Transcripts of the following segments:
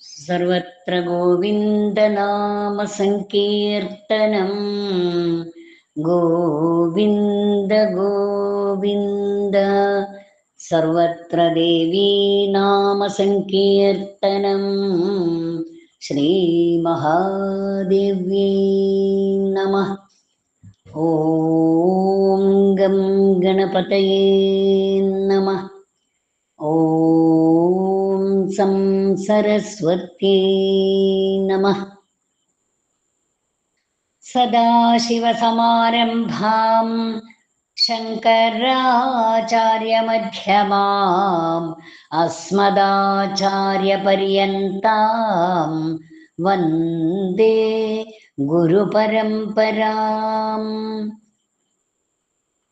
സർവത്ര ഗോവിന്ദനാമസങ്കീർത്തനം ഗോവിന്ദ ഗോവിന്ദ സർവത്ര ദേവീനാമസങ്കീർത്തനം ശ്രീമഹാദേവ്യൈ നമഃ ഓം ഗം गणपतये नमः। ॐ सं सरस्वत्यै नमः। सदाशिवसमारम्भाम् शङ्कराचार्यमध्यमाम् अस्मदाचार्यपर्यन्ताम् वन्दे गुरुपरम्पराम्।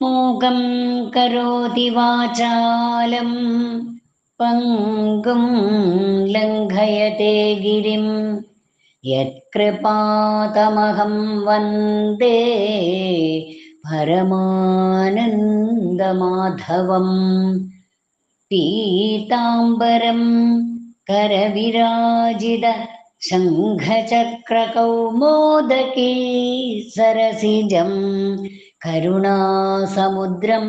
മൂകം കരോതി വാചാലം പങ്കും ലംഘയത്തെ ഗിരിം. യത്കൃപാതമഹം വന്ദേ പരമാനന്ദമാധവം. പീതാംബരം കരവിരാജിത ശംഖചക്രകൗമോദകീ സരസിജം കരുണാസമുദ്രം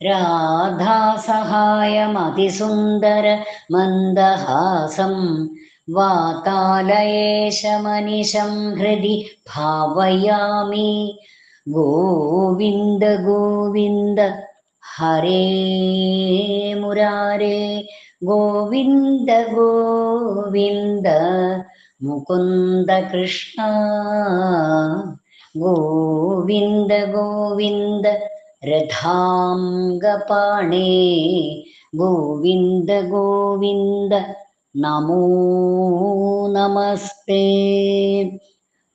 രാധാസഹായമതിസുന്ദര മന്ദഹാസം വാതാലയേശമനിശം ഹൃദി ഭാവയാമി. ഗോവിന്ദ ഗോവിന്ദ ഹരേ മുരാരേ ഗോവിന്ദ ഗോവിന്ദ മുകുന്ദ കൃഷ്ണ ഗോവിന്ദ ഗോവിന്ദ രഥാംഗപാണേ ഗോവിന്ദ ഗോവിന്ദ നമോ നമസ്തേ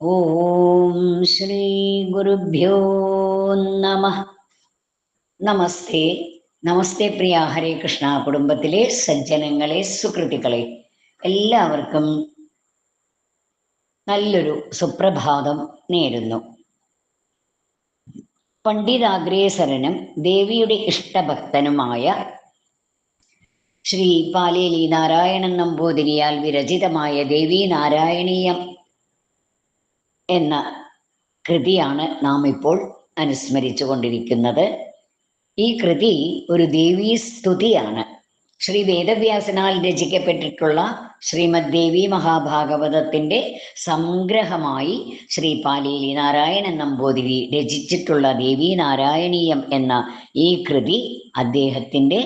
ഓം ശ്രീ ഗുരുഭ്യോ നമ നമസ്തേ പ്രിയ ഹരേ കൃഷ്ണ കുടുംബത്തിലെ സജ്ജനങ്ങളെ സുഹൃത്തുക്കളെ. എല്ലാവർക്കും നല്ലൊരു സുപ്രഭാതം നേരുന്നു. പണ്ഡിതാഗ്രേസരനും ദേവിയുടെ ഇഷ്ടഭക്തനുമായ ശ്രീ പാലേലി നാരായണൻ നമ്പൂതിരിയാൽ വിരചിതമായ ദേവി നാരായണീയം എന്ന കൃതിയാണ് നാം ഇപ്പോൾ അനുസ്മരിച്ചു കൊണ്ടിരിക്കുന്നത് ഈ കൃതി ഒരു ദേവീ സ്തുതിയാണ്. ശ്രീ വേദവ്യാസനാൽ രചിക്കപ്പെട്ടിട്ടുള്ള ശ്രീമദ് ദേവി മഹാഭാഗവതത്തിന്റെ സംഗ്രഹമായി ശ്രീ പാലേലി നാരായണൻ നമ്പൂതിരി രചിച്ചിട്ടുള്ള ദേവി നാരായണീയം എന്ന ഈ കൃതി അദ്ദേഹത്തിന്റെ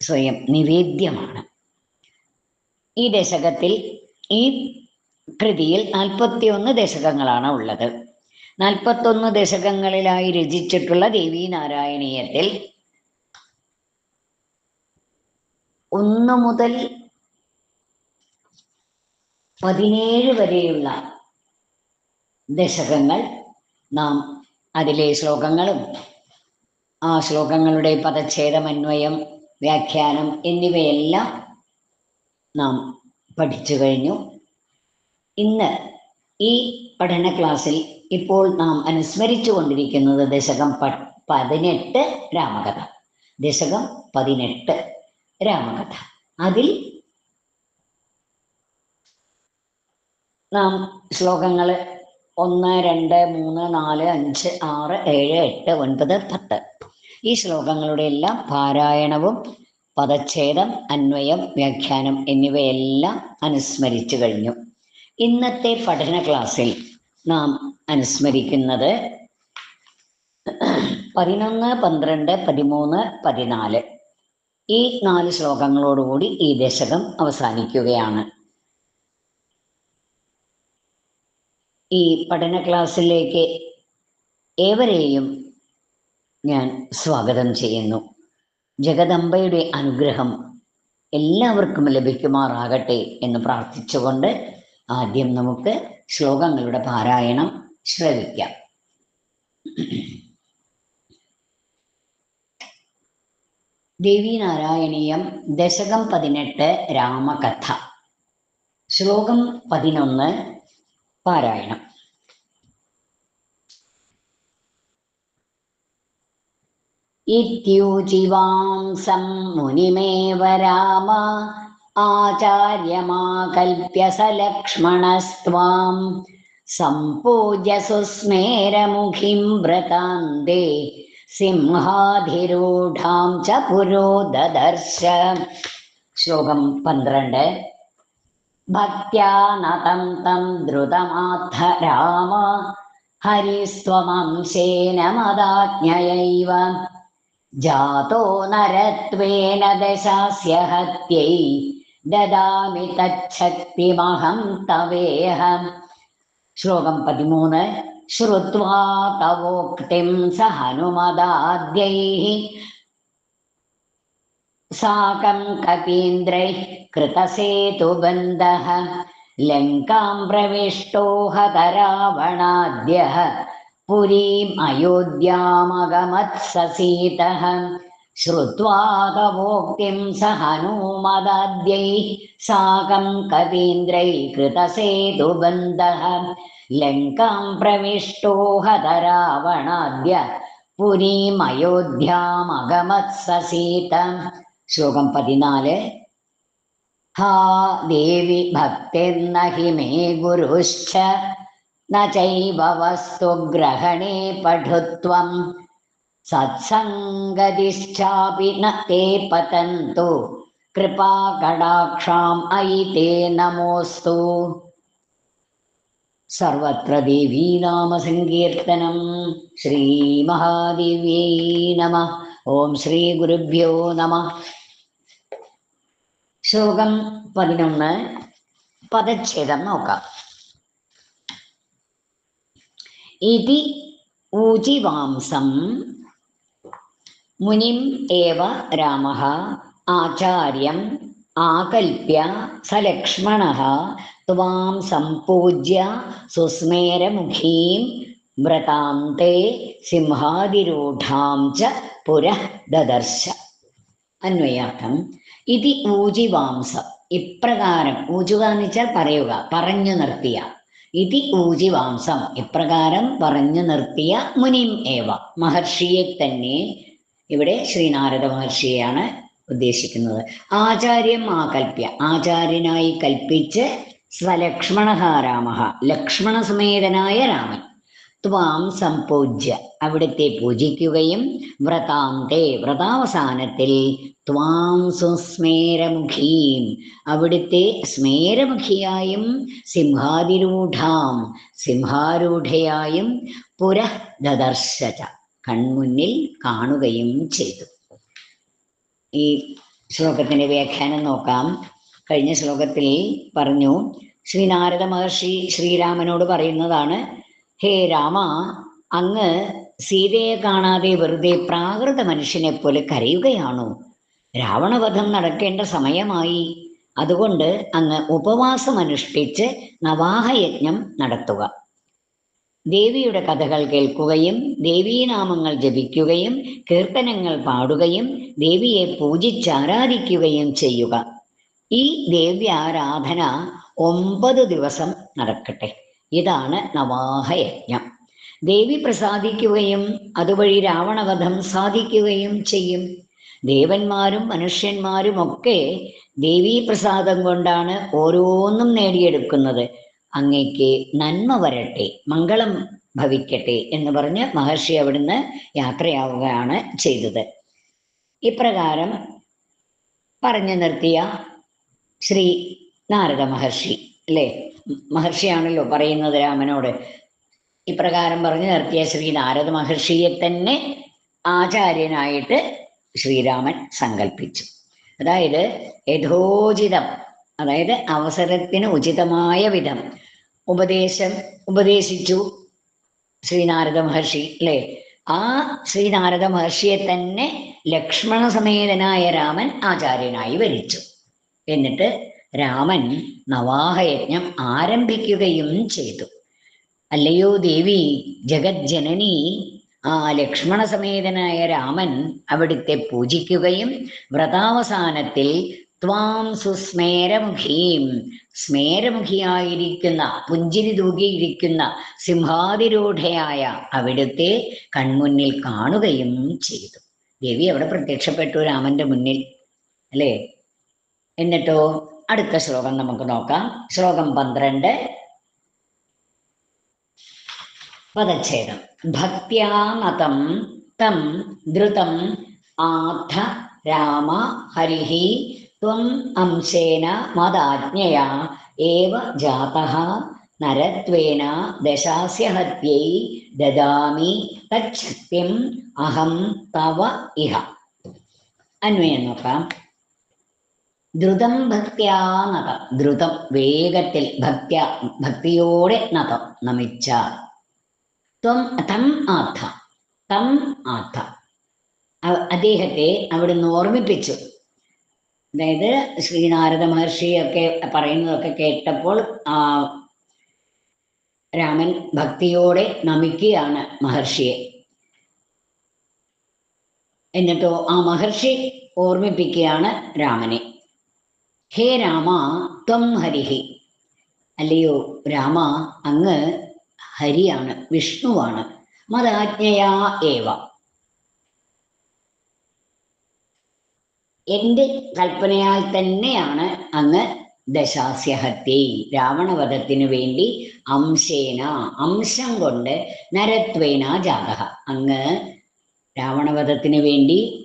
സ്വയം നിവേദ്യമാണ്. ഈ ദശകത്തിൽ ഈ കൃതിയിൽ നാൽപ്പത്തിയൊന്ന് ദശകങ്ങളാണ് ഉള്ളത്. നാൽപ്പത്തൊന്ന് ദശകങ്ങളിലായി രചിച്ചിട്ടുള്ള ദേവി നാരായണീയത്തിൽ ഒന്ന് മുതൽ പതിനേഴ് വരെയുള്ള ദശകങ്ങൾ നാം അതിലെ ശ്ലോകങ്ങളും ആ ശ്ലോകങ്ങളുടെ പദച്ഛേദമന്വയം വ്യാഖ്യാനം എന്നിവയെല്ലാം നാം പഠിച്ചു കഴിഞ്ഞു. ഇന്ന് ഈ പഠന ക്ലാസ്സിൽ ഇപ്പോൾ നാം അനുസ്മരിച്ചു കൊണ്ടിരിക്കുന്നത് ദശകം പ പതിനെട്ട് രാമകഥ. ദശകം പതിനെട്ട് രാമകഥ. അതിൽ നാം ശ്ലോകങ്ങൾ ഒന്ന് രണ്ട് മൂന്ന് നാല് അഞ്ച് ആറ് ഏഴ് എട്ട് ഒൻപത് പത്ത്. ഈ ശ്ലോകങ്ങളുടെ എല്ലാം പാരായണവും പദച്ഛേദം അന്വയം വ്യാഖ്യാനം എന്നിവയെല്ലാം അനുസ്മരിച്ചു കഴിഞ്ഞു. ഇന്നത്തെ പഠന ക്ലാസ്സിൽ നാം അനുസ്മരിക്കുന്നത് പതിനൊന്ന് പന്ത്രണ്ട് പതിമൂന്ന് പതിനാല്. ഈ നാല് ശ്ലോകങ്ങളോടുകൂടി ഈ ദശകം അവസാനിക്കുകയാണ്. ഈ പഠന ക്ലാസ്സിലേക്ക് ഏവരെയും ഞാൻ സ്വാഗതം ചെയ്യുന്നു. ജഗദംബയുടെ അനുഗ്രഹം എല്ലാവർക്കും ലഭിക്കുമാറാകട്ടെ എന്ന് പ്രാർത്ഥിച്ചുകൊണ്ട് ആദ്യം നമുക്ക് ശ്ലോകങ്ങളുടെ പാരായണം ശ്രവിക്കാം. ദേവീനാരായണീയം ദശകം പതിനെട്ട് രാമകഥ. ശ്ലോകം പതിനൊന്ന് പാരായണം. ഇത്യൂചിവാംസം മുനിമേവ രാമ ആചാര്യമാകൽപ്യ സ ലക്ഷ്മണസ്ത്വാം सम्पूज्य सुस्मेरमुखीं व्रतान्ते സിംഹാധിരൂഢാം ച പുരോ ദദർശ ശ്ലോകം പന്ത്രണ്ട് ഭക്ത്യാ നതം തം ദ്രുതമാത്ഥ രാമ ഹരിസ്ത്വമംശേന മദാജ്ഞയൈവ ജാതോ നരത്വേന ദശാസ്യ ഹത്യൈ ददामि तच्छक्तिमहं तवेह। श्लोकं पतिमून्। श्रुत्वा तवोक्तिं स हनुमदाद्यैः। साकं कपीन्द्रैः कृतसेतुबन्धः। लङ्कां प्रविष्टोह करावणाद्यः पुरीम् अयोध्यामगमत्ससीतः। श्रुत्वा तवोक्तिं स हनूमदाद्यैः साकं कवीन्द्रैः कृतसेतुबन्धः लङ्कां प्रविष्टो लङ्काम् प्रविष्टोहतरावणाद्य श्लोकं श्लोकम् हा देवि भक्तिर्न हि मे गुरुश्च। न चैववस्तु ग्रहणे पठुत्वम्। ന ചൈവ വസ്തുഗ്രഹണേ പഠുത്വം സത്സംഗതിശ്ചാപി ന തേ പതന്തു കൃപാകടാക്ഷാം देवी തേ നമോസ്തു സർവത്ര ദേവീനാമസങ്കീർത്തനം ശ്രീമഹാദേവ്യൈ നമ. ശ്ലോകം പതിനൊന്ന്. പദച്ഛേദം നോക്കാം. ഇതി ഊചിവാംസം മുനിം ഏവ രാമ. ആചാര്യം ആകൽപ്യ സ ലക്ഷ്മണ ത്വാം സംപൂജ്യ സുസ്മേരമുഖീം വ്രതാം തേ സിംഹാതിരൂഢാം ച പുരഃ ദദർശ. അന്വയാർത്ഥം. ഇതി ഊജിവാംസം. ഇപ്രകാരം ഊജുക എന്ന് വെച്ചാൽ പറയുക പറഞ്ഞു നിർത്തിയ. ഇതി ഊജിവാംസം. ഇപ്രകാരം പറഞ്ഞു നിർത്തിയ മുനിം ഏവ. മഹർഷിയെ തന്നെ ഇവിടെ ശ്രീനാരദ മഹർഷിയെയാണ് ഉദ്ദേശിക്കുന്നത്. ആചാര്യം ആകൽപ്യ. ആചാര്യനായി കൽപ്പിച്ച് സ്വലക്ഷ്മണ രാമ ലക്ഷ്മണസമേതനായ രാമൻ. ത്വാം സംപൂജ്യ അവിടുത്തെ പൂജിക്കുകയും വ്രതാന്തേ വ്രതാവസാനത്തിൽ ത്വാം സുസ്മേരമുഖീം അവിടുത്തെ സ്മേരമുഖിയായും സിംഹാതിരൂഢാം. സിംഹാരൂഢയായും പുരഃ ദദർശച കൺമുന്നിൽ കാണുകയും ചെയ്തു. ഈ ശ്ലോകത്തിന്റെ വ്യാഖ്യാനം നോക്കാം. കഴിഞ്ഞ ശ്ലോകത്തിൽ പറഞ്ഞു ശ്രീനാരദ മഹർഷി ശ്രീരാമനോട് പറയുന്നതാണ് ഹേ രാമ അങ്ങ് സീതയെ കാണാതെ വെറുതെ പ്രാകൃത മനുഷ്യനെ പോലെ കരയുകയാണോ? രാവണവധം നടക്കേണ്ട സമയമായി. അതുകൊണ്ട് അങ്ങ് ഉപവാസം അനുഷ്ഠിച്ച് നവാഹയജ്ഞം നടത്തുക. ദേവിയുടെ കഥകൾ കേൾക്കുകയും ദേവീനാമങ്ങൾ ജപിക്കുകയും കീർത്തനങ്ങൾ പാടുകയും ദേവിയെ പൂജിച്ചാരാധിക്കുകയും ചെയ്യുക. ഈ ദേവ്യാരാധന ഒമ്പത് ദിവസം നടക്കട്ടെ. ഇതാണ് നവാഹയജ്ഞം ദേവി പ്രസാദിക്കുകയും അതുവഴി രാവണവധം സാധിക്കുകയും ചെയ്യും. ദേവന്മാരും മനുഷ്യന്മാരും ഒക്കെ ദേവീ പ്രസാദം കൊണ്ടാണ് ഓരോന്നും നേടിയെടുക്കുന്നത്. അങ്ങയ്ക്ക് നന്മ വരട്ടെ മംഗളം ഭവിക്കട്ടെ എന്ന് പറഞ്ഞ് മഹർഷി അവിടുന്ന് യാത്രയാവുകയാണ് ചെയ്തത്. ഇപ്രകാരം പറഞ്ഞു നിർത്തിയ ശ്രീ നാരദ മഹർഷി അല്ലേ? മഹർഷിയാണല്ലോ പറയുന്നത് രാമനോട്. ഇപ്രകാരം പറഞ്ഞു നിർത്തിയ ശ്രീ നാരദ മഹർഷിയെ തന്നെ ആചാര്യനായിട്ട് ശ്രീരാമൻ സങ്കല്പിച്ചു. അതായത് യഥോചിതം അതായത് അവസരത്തിന് ഉചിതമായ വിധം ഉപദേശം ഉപദേശിച്ചു ശ്രീനാരദ മഹർഷി അല്ലേ? ആ ശ്രീനാരദ മഹർഷിയെ തന്നെ ലക്ഷ്മണ സമേതനായ രാമൻ ആചാര്യനായി വരിച്ചു എന്നിട്ട് രാമൻ നവാഹയജ്ഞം ആരംഭിക്കുകയും ചെയ്തു. അല്ലയോ ദേവി ജഗജ്ജനനി ആ ലക്ഷ്മണ സമേതനായ രാമൻ അവിടുത്തെ പൂജിക്കുകയും വ്രതാവസാനത്തിൽ ത്വാം സുസ്മേരമുഖീം സ്മേരമുഖിയായിരിക്കുന്ന പുഞ്ചിരി തൂകിയിരിക്കുന്ന സിംഹാതിരൂഢയായ അവിടുത്തെ കൺമുന്നിൽ കാണുകയും ചെയ്തു. ദേവി അവിടെ പ്രത്യക്ഷപ്പെട്ടു രാമന്റെ മുന്നിൽ. അല്ലേ? എന്നിട്ടോ അടുത്ത ശ്ലോകം നമുക്ക് നോക്കാം. ശ്ലോകം പന്ത്രണ്ട്. പദച്ഛേദം. ഭക്തമതം തം ധൃതം ആഥ രാമ ഹരിഹി ത്വം അംശേന मदाज्ञया ഏവ जातः നരത്വേന ദശാസ്യ हत्यै ദദാമി തച്ഛക്തിം അഹം തവ ഇഹ. അന്വയം നോക്കാം. ദ്രുതം ഭക്തിയാ നതം. ദ്രുതം വേഗത്തിൽ ഭക്ത്യ ഭക്തിയോടെ നതം നമിച്ച ത്വം തം ആഥ തം ആഥ അദ്ദേഹത്തെ അവിടുന്ന് ഓർമ്മിപ്പിച്ചു. അതായത് ശ്രീനാരദ മഹർഷിയൊക്കെ പറയുന്നതൊക്കെ കേട്ടപ്പോൾ ആ രാമൻ ഭക്തിയോടെ നമിക്കുകയാണ് മഹർഷിയെ. എന്നിട്ടോ ആ മഹർഷി ഓർമ്മിപ്പിക്കുകയാണ് രാമനെ. ഹേ രാമ ത്വം ഹരിഹി. അല്ലയോ രാമ അങ്ങ് ഹരിയാണ് വിഷ്ണുവാണ്. മതാജ്ഞയാ ഏവ. എന്റെ കൽപ്പനയാൽ തന്നെയാണ് അങ്ങ് ദശാസ്യഹത്യ. രാവണവധത്തിനു വേണ്ടി അംശേന അംശം കൊണ്ട് നരത്വേന ജാതക. അങ്ങ് രാവണവധത്തിനു വേണ്ടി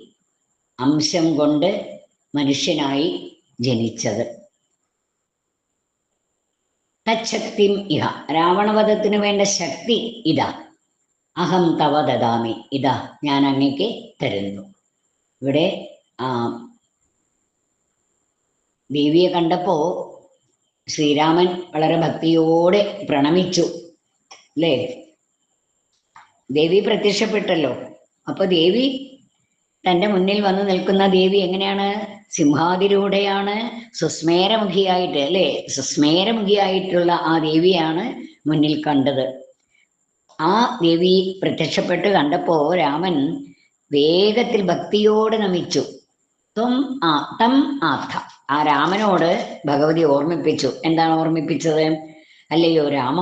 അംശം കൊണ്ട് മനുഷ്യനായി ജനിച്ചത്. തച്ഛക്തിം ഇഹ. രാവണവധത്തിനു വേണ്ട ശക്തി ഇതാ. അഹം തവ ദദാമി. ഇതാ ഞാൻ അങ്ങേക്ക് തരുന്നു. ഇവിടെ ആ ദേവിയെ കണ്ടപ്പോ ശ്രീരാമൻ വളരെ ഭക്തിയോടെ പ്രണമിച്ചു അല്ലേ? ദേവി പ്രത്യക്ഷപ്പെട്ടല്ലോ. അപ്പൊ ദേവി തന്റെ മുന്നിൽ വന്ന് നിൽക്കുന്ന ദേവി എങ്ങനെയാണ്? സിംഹാതിരൂടെയാണ് സുസ്മേരമുഖിയായിട്ട് അല്ലെ? സുസ്മേരമുഖിയായിട്ടുള്ള ആ ദേവിയാണ് മുന്നിൽ കണ്ടത്. ആ ദേവി പ്രത്യക്ഷപ്പെട്ട് കണ്ടപ്പോ രാമൻ വേഗത്തിൽ ഭക്തിയോടെ നമിച്ചു. ത്വം ആ തം ആഥ ആ രാമനോട് ഭഗവതി ഓർമ്മിപ്പിച്ചു. എന്താണ് ഓർമ്മിപ്പിച്ചത്? അല്ലയോ രാമ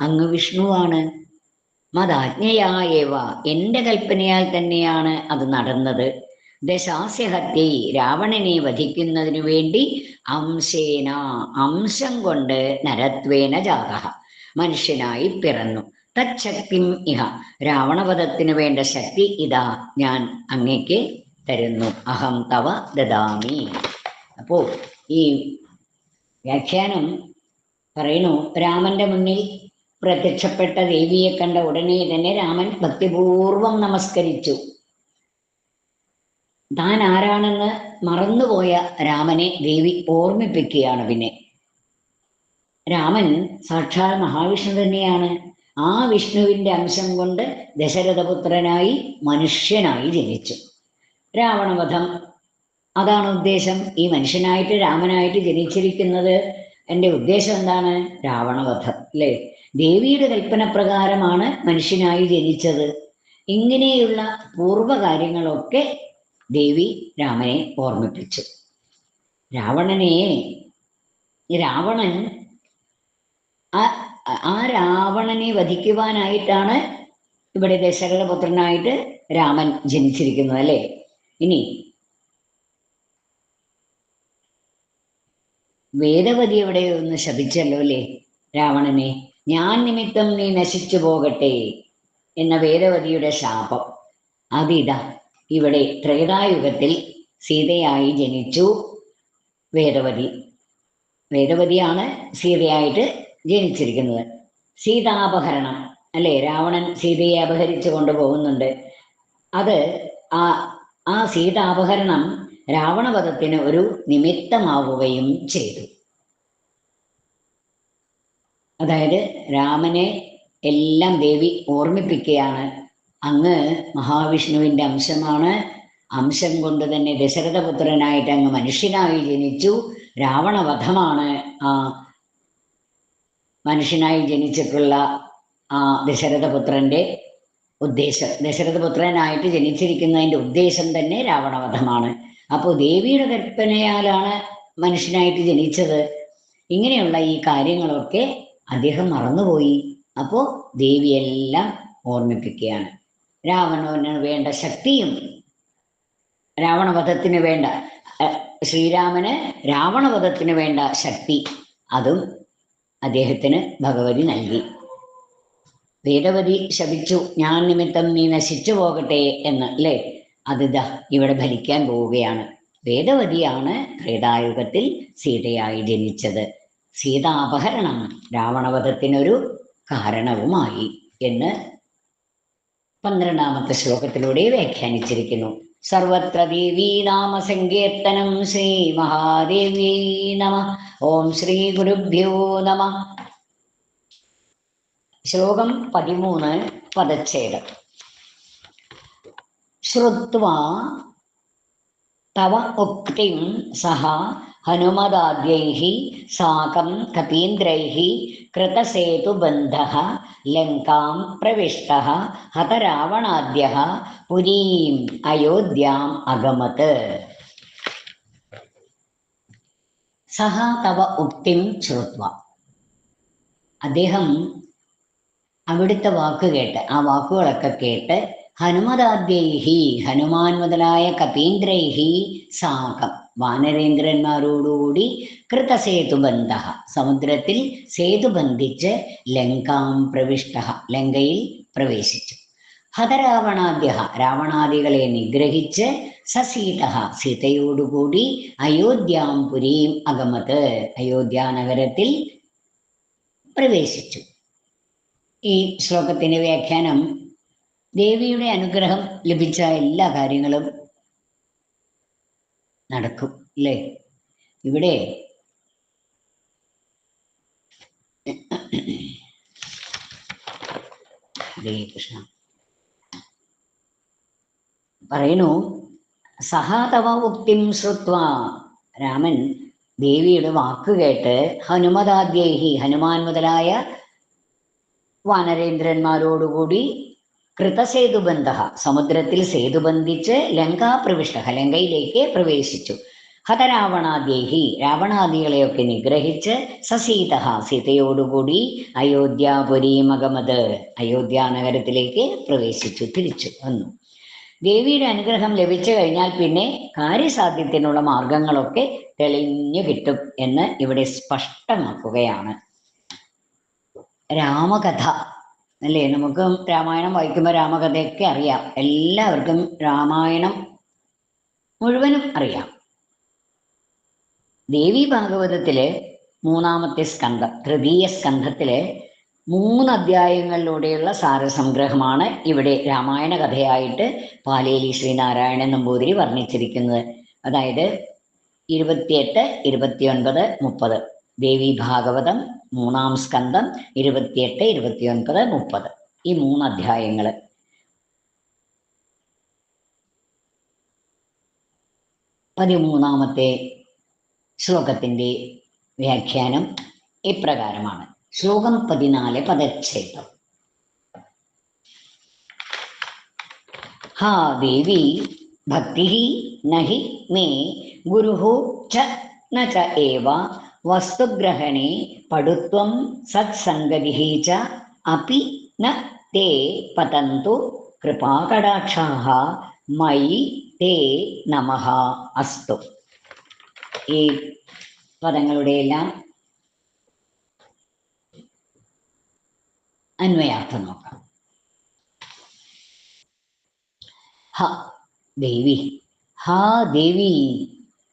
അങ്ങ് വിഷ്ണുവാണ്. മതാജ്ഞയായേവ എന്റെ കൽപ്പനയാൽ തന്നെയാണ് അത് നടന്നത്. ദശാസ്യഹത്യൈ രാവണനെ വധിക്കുന്നതിനു വേണ്ടി അംശേന അംശം കൊണ്ട് നരത്വേന ജാത മനുഷ്യനായി പിറന്നു. തച്ഛക്തിം ഇഹ രാവണവധത്തിന് വേണ്ട ശക്തി ഇതാ ഞാൻ അങ്ങയ്ക്ക് തരുന്നു. അഹം തവ ദദാമി. അപ്പോ ഈ വ്യാഖ്യാനം പറയുന്നു രാമന്റെ മുന്നിൽ പ്രത്യക്ഷപ്പെട്ട ദേവിയെ കണ്ട ഉടനെ തന്നെ രാമൻ ഭക്തിപൂർവം നമസ്കരിച്ചു. താൻ ആരാണെന്ന് മറന്നുപോയ രാമനെ ദേവി ഓർമ്മിപ്പിക്കുകയാണ് പിന്നെ. രാമൻ സാക്ഷാൽ മഹാവിഷ്ണു തന്നെയാണ്. ആ വിഷ്ണുവിന്റെ അംശം കൊണ്ട് ദശരഥപുത്രനായി മനുഷ്യനായി ജനിച്ചു. രാവണവധം അതാണ് ഉദ്ദേശം. ഈ മനുഷ്യനായിട്ട് രാമനായിട്ട് ജനിച്ചിരിക്കുന്നത് എന്റെ ഉദ്ദേശം എന്താണ്? രാവണവധം അല്ലേ? ദേവിയുടെ കൽപ്പന പ്രകാരമാണ് മനുഷ്യനായി ജനിച്ചത്. ഇങ്ങനെയുള്ള പൂർവകാര്യങ്ങളൊക്കെ ദേവി രാമനെ ഓർമ്മിപ്പിച്ചു. രാവണനെ രാവണൻ ആ ആ രാവണനെ വധിക്കുവാനായിട്ടാണ് ഇവിടെ ദശരഥപുത്രനായിട്ട് രാമൻ ജനിച്ചിരിക്കുന്നത് അല്ലേ? ഇനി വേദവതി അവിടെ ഒന്ന് ശപിച്ചല്ലോ അല്ലേ? രാവണനെ ഞാൻ നിമിത്തം നീ നശിച്ചു പോകട്ടെ എന്ന വേദവതിയുടെ ശാപം. അതിതാ ഇവിടെ ത്രേതായുഗത്തിൽ സീതയായി ജനിച്ചു വേദവതി വേദവതിയാണ് സീതയായിട്ട് ജനിച്ചിരിക്കുന്നത്. സീതാപഹരണം അല്ലെ? രാവണൻ സീതയെ അപഹരിച്ചു കൊണ്ടുപോകുന്നുണ്ട്. അത് ആ ആ സീതാപഹരണം രാവണവധത്തിന് ഒരു നിമിത്തമാവുകയും ചെയ്തു. അതായത് രാമനെ എല്ലാം ദേവി ഓർമ്മിപ്പിക്കുകയാണ്. അങ്ങ് മഹാവിഷ്ണുവിന്റെ അംശമാണ്. അംശം കൊണ്ട് തന്നെ ദശരഥപുത്രനായിട്ട് അങ്ങ് മനുഷ്യനായി ജനിച്ചു. രാവണവധമാണ് ആ മനുഷ്യനായി ജനിച്ചിട്ടുള്ള ആ ദശരഥപുത്രന്റെ ഉദ്ദേശം. ദശരഥപുത്രനായിട്ട് ജനിച്ചിരിക്കുന്നതിന്റെ ഉദ്ദേശം തന്നെ രാവണവധമാണ്. അപ്പോൾ ദേവിയുടെ കൽപ്പനയാലാണ് മനുഷ്യനായിട്ട് ജനിച്ചത്. ഇങ്ങനെയുള്ള ഈ കാര്യങ്ങളൊക്കെ അദ്ദേഹം മറന്നുപോയി. അപ്പോൾ ദേവിയെല്ലാം ഓർമ്മിപ്പിക്കുകയാണ്. രാവണന് വേണ്ട ശക്തിയും രാവണവധത്തിന് വേണ്ട ശ്രീരാമന് രാവണവധത്തിന് വേണ്ട ശക്തി അതും അദ്ദേഹത്തിന് ഭഗവതി നൽകി. വേദവതി ശപിച്ചു ഞാൻ നിമിത്തം നീ നശിച്ചു പോകട്ടെ എന്ന് അല്ലേ? അതിതാ ഇവിടെ ഭരിക്കാൻ പോവുകയാണ്. വേദവതിയാണ് ത്രേതായുഗത്തിൽ സീതയായി ജനിച്ചത്. സീതാപഹരണം രാവണവധത്തിനൊരു കാരണവുമായി എന്ന് പന്ത്രണ്ടാമത്തെ ശ്ലോകത്തിലൂടെ വ്യാഖ്യാനിച്ചിരിക്കുന്നു. സർവത്ര ദേവീ നാമ സങ്കീർത്തനം ശ്രീ മഹാദേവി നമ. ഓം ശ്രീ ഗുരുഭ്യോ നമ. ശ്ലോകം പതിമൂന്ന് പദച്ഛേദം. ശ്രുത്വാ തവ ഉക്തിം സഹ ഹനുമദാദ്യൈः സാകം കപീന്ദ്രൈः कृतसेतुबन्धः लङ्कां प्रविष्टः हतरावणाद्यः पुरीम् अयोध्याम् अगमत् സഹ തവ ഉക്തിം ശ്രുത്വ അദ്ദേഹം അവിടുത്തെ വാക്ക് കേട്ട് ആ വാക്കുകളൊക്കെ കേട്ട് ഹനുമദാദ്യൈഹി ഹനുമാൻ മുതലായ കപീന്ദ്രൈഹി സാകം വാനരേന്ദ്രന്മാരോടുകൂടി കൃതസേതുബന്ധ. സമുദ്രത്തിൽ സേതു ബന്ധിച്ച് ലങ്കാം പ്രവിഷ്ട. ലങ്കയിൽ പ്രവേശിച്ചു. ഹതരാവണാദ്യ. രാവണാദികളെ നിഗ്രഹിച്ച് സസീത. സീതയോടുകൂടി അയോധ്യാം പുരീം അഗമത് അയോധ്യ നഗരത്തിൽ പ്രവേശിച്ചു. ഈ ശ്ലോകത്തിന്റെ വ്യാഖ്യാനം ദേവിയുടെ അനുഗ്രഹം ലഭിച്ച എല്ലാ കാര്യങ്ങളും നടക്കും അല്ലേ? ഇവിടെ കൃഷ്ണ. പറയുന്നു സഹാതവ ഉക്തിം ശ്രുത്വ. രാമൻ ദേവിയുടെ വാക്ക് കേട്ട് ഹനുമദാദ്യേഹി ഹനുമാൻ മുതലായ വാനരേന്ദ്രന്മാരോടുകൂടി കൃതസേതുബന്ധ സമുദ്രത്തിൽ സേതുബന്ധിച്ച് ലങ്കാപ്രവിഷ്ട ലങ്കയിലേക്ക് പ്രവേശിച്ചു. ഹതരാവണാദ്യേഹി രാവണാദികളെയൊക്കെ നിഗ്രഹിച്ച് സസീത സീതയോടുകൂടി അയോധ്യാപുരി മകമത് അയോധ്യ നഗരത്തിലേക്ക് പ്രവേശിച്ചു തിരിച്ചു വന്നു. ദേവിയുടെ അനുഗ്രഹം ലഭിച്ചു കഴിഞ്ഞാൽ പിന്നെ കാര്യസാധ്യത്തിനുള്ള മാർഗങ്ങളൊക്കെ തെളിഞ്ഞു കിട്ടും എന്ന് ഇവിടെ സ്പഷ്ടമാക്കുകയാണ്. രാമകഥ. അല്ലേ? നമുക്ക് രാമായണം വായിക്കുമ്പോൾ രാമകഥയൊക്കെ അറിയാം. എല്ലാവർക്കും രാമായണം മുഴുവനും അറിയാം. ദേവി ഭാഗവതത്തിലെ മൂന്നാമത്തെ സ്കന്ധം തൃതീയ സ്കന്ധത്തിലെ മൂന്ന് അധ്യായങ്ങളിലൂടെയുള്ള സാരസംഗ്രഹമാണ് ഇവിടെ രാമായണ കഥയായിട്ട് പാലേലി ശ്രീനാരായണൻ നമ്പൂതിരി വർണിച്ചിരിക്കുന്നത്. അതായത് ഇരുപത്തിയെട്ട് ഇരുപത്തിയൊൻപത് മുപ്പത്. ദേവി ഭാഗവതം മൂന്നാം സ്കന്ധം ഇരുപത്തിയെട്ട് ഇരുപത്തിയൊൻപത് മുപ്പത്. ഈ മൂന്ന് അധ്യായങ്ങൾ പതിമൂന്നാമത്തെ ശ്ലോകത്തിന്റെ വ്യാഖ്യാനം ഇപ്രകാരമാണ്. ശ്ലോകം പതിനാല് പദച്ഛേദം. ഹാ ദേവി ഭക്തി നഹി മേ ഗുരു ച ന ച ഏവ വസ്തുഗ്രഹണേ പടുത്വം സത്സംഗതി ച അപി ന തേ പതന്തു കൃപാകടാക്ഷാഹ മയി തേ നമ അസ്തു. ഈ പദങ്ങളുടെ എല്ലാം അന്വയാർത്ഥം നോക്കാം. ഹ ദേവി. ഹാ ദേവി.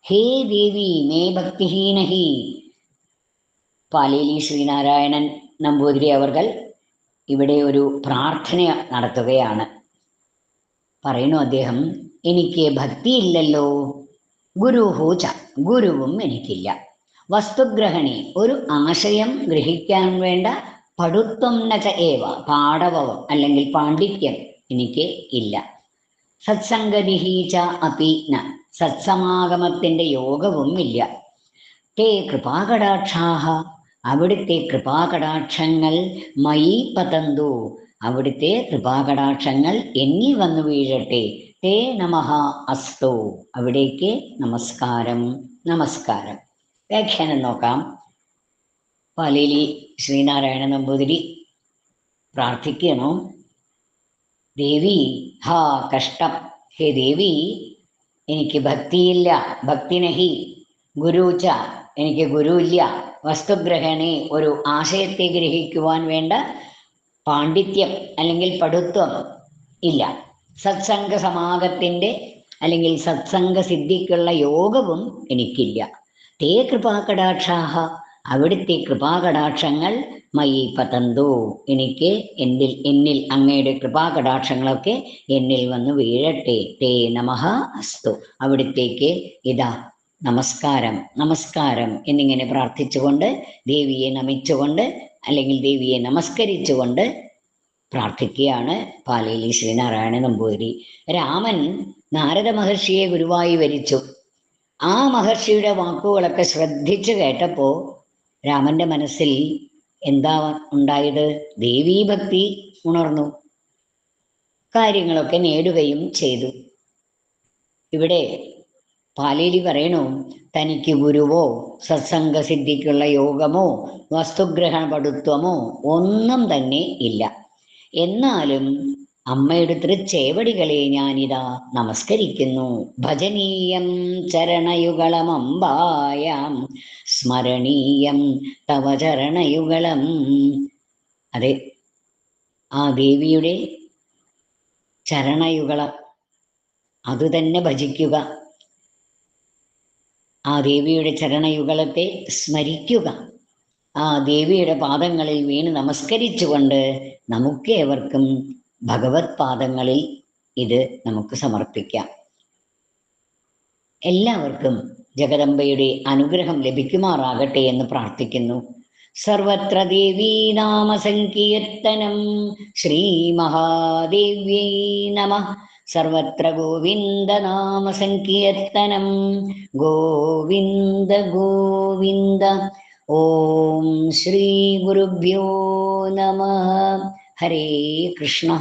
ഹേ ദേവി മേ ഭക്തിഹീനഹി. പാലേലി ശ്രീനാരായണൻ നമ്പൂതിരി അവർകൾ ഇവിടെ ഒരു പ്രാർത്ഥന നടത്തുകയാണ്. പറയുന്നു അദ്ദേഹം എനിക്ക് ഭക്തിയില്ലല്ലോ. ഗുരുഹൂച ഗുരുവും എനിക്കില്ല. വസ്തുഗ്രഹണി ഒരു ആശയം ഗ്രഹിക്കാൻ വേണ്ട പടുത്വം ഏവ പാടവം അല്ലെങ്കിൽ പാണ്ഡിത്യം എനിക്ക് ഇല്ല. സത്സംഗതിഹീച്ച അപി ന. സത്സമാഗമത്തിന്റെ യോഗവും ഇല്ല തേ കൃപാകടാക്ഷാഹ. അവിടുത്തെ കൃപാകടാക്ഷങ്ങൾ മയി പതന്തു. അവിടുത്തെ കൃപാകടാക്ഷങ്ങൾ എന്നീ വന്നു വീഴട്ടെ. തേ നമഹ അസ്തു. അവിടേക്ക് നമസ്കാരം. നമസ്കാരം. വ്യാഖ്യാനം നോക്കാം. പാലേലി ശ്രീനാരായണ നമ്പൂതിരി പ്രാർത്ഥിക്കണോ? ദേവി ഹാ കഷ്ടം. ഹേ ദേവി എനിക്ക് ഭക്തിയില്ല ഭക്തിനഹി. ഗുരുച്ച എനിക്ക് ഗുരുവില്ല. വസ്തുഗ്രഹണി ഒരു ആശയത്തെ ഗ്രഹിക്കുവാൻ വേണ്ട പാണ്ഡിത്യം അല്ലെങ്കിൽ പടുത്വം ഇല്ല. സത്സംഗ സമാഗത്തിന്റെ അല്ലെങ്കിൽ സത്സംഗ സിദ്ധിക്കുള്ള യോഗവും എനിക്കില്ല. തേ കൃപാകടാക്ഷാഹ അവിടുത്തെ കൃപാകടാക്ഷങ്ങൾ മയി പതന്തു. എനിക്ക് എന്നിൽ എന്നിൽ അങ്ങയുടെ കൃപാകടാക്ഷങ്ങളൊക്കെ എന്നിൽ വന്ന് വീഴട്ടെ. തേ നമഹ അസ്തു. അവിടുത്തേക്ക് ഇതാ നമസ്കാരം നമസ്കാരം എന്നിങ്ങനെ പ്രാർത്ഥിച്ചുകൊണ്ട് ദേവിയെ നമിച്ചുകൊണ്ട് അല്ലെങ്കിൽ ദേവിയെ നമസ്കരിച്ചുകൊണ്ട് പ്രാർത്ഥിക്കുകയാണ് പാലയിലെ ശ്രീനാരായണ നമ്പൂതിരി. രാമൻ നാരദ മഹർഷിയെ ഗുരുവായി വരിച്ചു. ആ മഹർഷിയുടെ വാക്കുകളൊക്കെ ശ്രദ്ധിച്ചു കേട്ടപ്പോ രാമന്റെ മനസ്സിൽ എന്താ ഉണ്ടായത്? ദേവീഭക്തി ഉണർന്നു. കാര്യങ്ങളൊക്കെ നേടുകയും ചെയ്തു. ഇവിടെ പാലേലി പറയണു തനിക്ക് ഗുരുവോ സത്സംഗ സിദ്ധിക്കുള്ള യോഗമോ വസ്തുഗ്രഹണപടുത്വമോ ഒന്നും തന്നെ ഇല്ല. എന്നാലും അമ്മയുടെ തൃച്ചേവടികളെ ഞാനിതാ നമസ്കരിക്കുന്നു. ഭജനീയം ചരണയുഗളമമ്പായാം സ്മരണീയം തവ ചരണയുഗളം. അതെ ആ ദേവിയുടെ ചരണയുഗളം. അതുതന്നെ ഭജിക്കുക. ആ ദേവിയുടെ ചരണയുഗളത്തെ സ്മരിക്കുക. ആ ദേവിയുടെ പാദങ്ങളിൽ വീണ് നമസ്കരിച്ചുകൊണ്ട് നമുക്ക് ഏവർക്കും ഭഗവത് പാദങ്ങളിൽ ഇത് നമുക്ക് സമർപ്പിക്കാം. എല്ലാവർക്കും ജഗദംബയുടെ അനുഗ്രഹം ലഭിക്കുമാറാകട്ടെ എന്ന് പ്രാർത്ഥിക്കുന്നു. സർവത്ര ദേവീ നാമ സങ്കീർത്തനം ശ്രീ മഹാദേവ്യൈ നമ. സർവത്ര ഗോവിന്ദ നാമ സങ്കീർത്തനം ഗോവിന്ദ ഗോവിന്ദ. ഓം ശ്രീ ഗുരുഭ്യോ നമ. ഹരേ കൃഷ്ണ